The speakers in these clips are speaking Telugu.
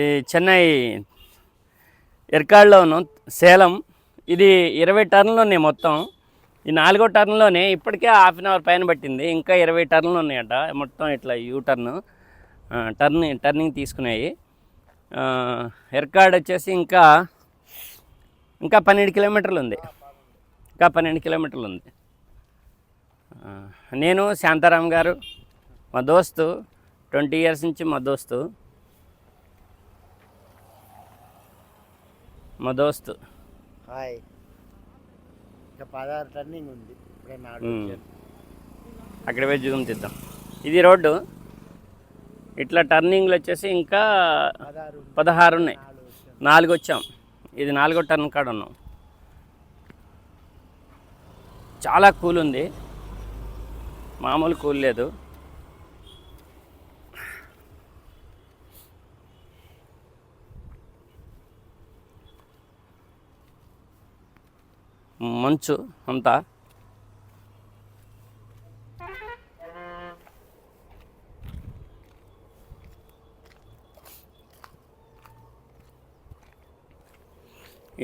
ఈ చెన్నై ఎర్కాడ్లోను సేలం ఇది ఇరవై టర్న్లు ఉన్నాయి మొత్తం. ఈ నాలుగో టర్న్లోనే ఇప్పటికే హాఫ్ అన్ అవర్ పైన పట్టింది. ఇంకా ఇరవై టర్న్లు ఉన్నాయట. మొత్తం ఇట్లా యూ టర్న్ టర్న్ టర్నింగ్ తీసుకున్నాయి. ఎర్కాడ్ వచ్చేసి ఇంకా ఇంకా పన్నెండు కిలోమీటర్లు ఉంది. ఇంకా పన్నెండు కిలోమీటర్లు ఉంది. నేను శాంతారాం గారు మా దోస్తు ట్వంటీ ఇయర్స్ నుంచి మా దోస్తు. మా దోస్తు. హాయ్. ఇంకా పదహారు టర్నింగ్ ఉంది. ఇప్పుడే నాడు. అక్కడ పోయి జూమ్ తీద్దాం ఇది రోడ్డు. ఇట్లా టర్నింగ్లు వచ్చేసి ఇంకా పదహారు ఉన్నాయి. నాలుగు వచ్చాం. ఇది నాలుగో టర్న్ కాడ ఉన్నాం. చాలా కూల్ ఉంది. మామూలు కూల్ లేదు. మంచు అంతా.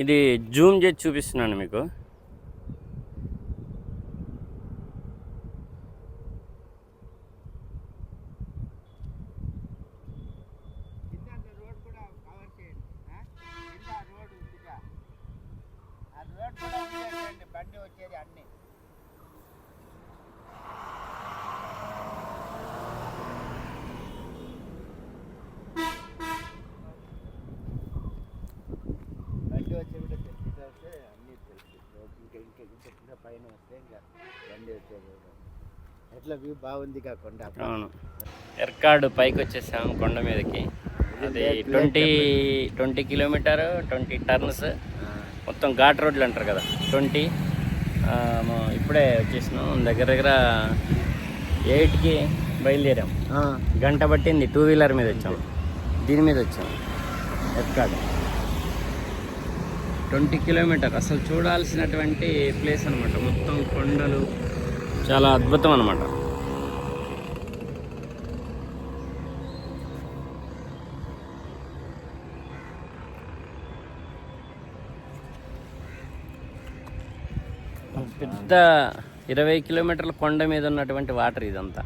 ఇది జూమ్ చేసి చూపిస్తున్నాను మీకు. వచ్చేది అన్ని. బండి వచ్చే కూడా తెలిసి వస్తే అన్నీ తెలుసు ఇంకా ఇంకా ఇంకా ఇంకా పైన వస్తే ఇంకా బండి వచ్చేది కూడా. ఎట్లా వ్యూ బాగుంది కాకుండా అవును. ఎర్కాడు పైకి వచ్చేసాం కొండ మీదకి. అది twenty twenty kilometre twenty turns. మొత్తం ఘాట్ రోడ్లు అంటారు కదా. ట్వంటీ ఇప్పుడే వచ్చేసినాం. దగ్గర దగ్గర ఎయిట్కి బయలుదేరాం. గంట పట్టింది. టూ వీలర్ మీద వచ్చాం. దీని మీద వచ్చాం. Yercaud twenty kilometre. అసలు చూడాల్సినటువంటి ప్లేస్ అనమాట మొత్తం కొండలు. చాలా అద్భుతం అనమాట పెద్ద ఇరవై కిలోమీటర్ల కొండ మీద ఉన్నటువంటి వాటర్ ఇదంతా.